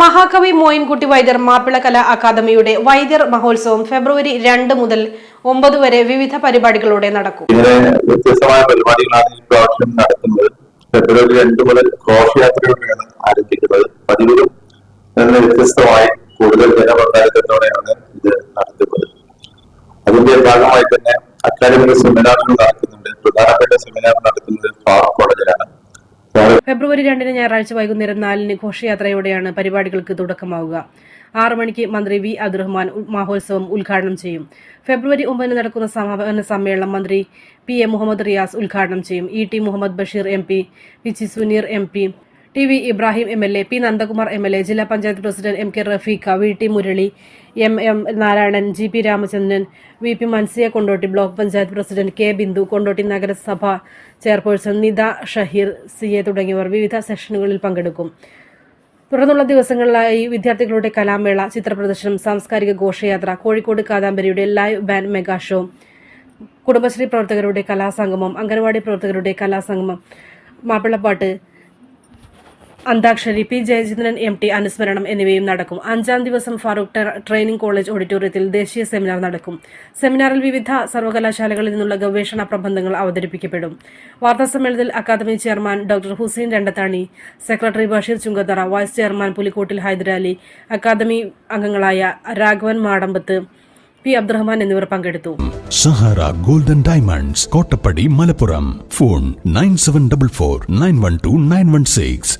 മഹാകവി മോയിൻകുട്ടി വൈദ്യർ മാപ്പിള കലാ അക്കാദമിയുടെ വൈദ്യർ മഹോത്സവം ഫെബ്രുവരി രണ്ട് മുതൽ ഒമ്പത് വരെ വിവിധ പരിപാടികളോടെ നടക്കും. വ്യത്യസ്തമായ പരിപാടികളാണ് ഈ പ്രാവശ്യം നടത്തുന്നത് ഫെബ്രുവരി രണ്ട് മുതൽ ഘോഷയാത്രയോടെയാണ് ആരംഭിക്കുന്നത്. പതിവിലും നിന്ന് വ്യത്യസ്തമായി കൂടുതൽ ജനപങ്കാളിത്തത്തോടെയാണ് ഇത് നടത്തുന്നത് അതിന്റെ ഭാഗമായി തന്നെ അക്കാദമിക സെമിനാറുകൾ നടക്കുന്നുണ്ട്. പ്രധാനപ്പെട്ട സെമിനാർ നടത്തുന്നത് ഫാർ കോളേജിലാണ്. ഫെബ്രുവരി രണ്ടിന് ഞായറാഴ്ച വൈകുന്നേരം നാലിന് ഘോഷയാത്രയോടെയാണ് പരിപാടികൾക്ക് തുടക്കമാവുക. ആറു മണിക്ക് മന്ത്രി വി. അബ്ദുറഹ്മാൻ മഹോത്സവം ഉദ്ഘാടനം ചെയ്യും. ഫെബ്രുവരി ഒമ്പതിന് നടക്കുന്ന സമാപന സമ്മേളനം മന്ത്രി പി. എ. മുഹമ്മദ് റിയാസ് ഉദ്ഘാടനം ചെയ്യും. E. T. Muhammad Basheer M. P. P. ചി Suneer M. P. T V Ibrahim M L A P Nandakumar M L A ജില്ലാ panchayat president M K Rafeeqa V T Murali M M Narayanan G P Ramachandran V P Mansiya Kondotty block panchayat president K Bindu Kondotty നഗരസഭ chairperson Nitha Shaheer C A തുടങ്ങിയവർ വിവിധ സെഷനുകളിൽ പങ്കെടുക്കും. തുടർന്നുള്ള ദിവസങ്ങളിലായി വിദ്യാർത്ഥികളുടെ കലാമേള ചിത്രപ്രദർശനം സാംസ്കാരിക ഘോഷയാത്ര Kozhikode കാദാംബരിയുടെ live band mega show Kudumbashree പ്രവർത്തകരുടെ കലാസംഗമം അംഗനവാടി പ്രവർത്തകരുടെ കലാസംഗമം മാപ്പിളപ്പാട്ട് antakshari P. Jayachandran M. T. അനുസ്മരണം എന്നിവയും നടക്കും. അഞ്ചാം ദിവസം ഫാറൂഖ് ട്രെയിനിംഗ് കോളേജ് ഓഡിറ്റോറിയത്തിൽ ദേശീയ സെമിനാർ നടക്കും. സെമിനാറിൽ വിവിധ സർവകലാശാലകളിൽ നിന്നുള്ള ഗവേഷണ പ്രബന്ധങ്ങൾ അവതരിപ്പിക്കപ്പെടും. വാർത്താസമ്മേളനത്തിൽ academy chairman doctor Hussain Randathani secretary Basheer Chungathara vice chairman Pulikkottil Hyderali academy അംഗങ്ങളായ രാഘവൻ മാടമ്പത്ത് പി. അബ്ദുറഹ്മാൻ എന്നിവർ പങ്കെടുത്തു. Sahara golden diamonds Kottappadi Malappuram. Phone nine seven double four nine one two nine one six.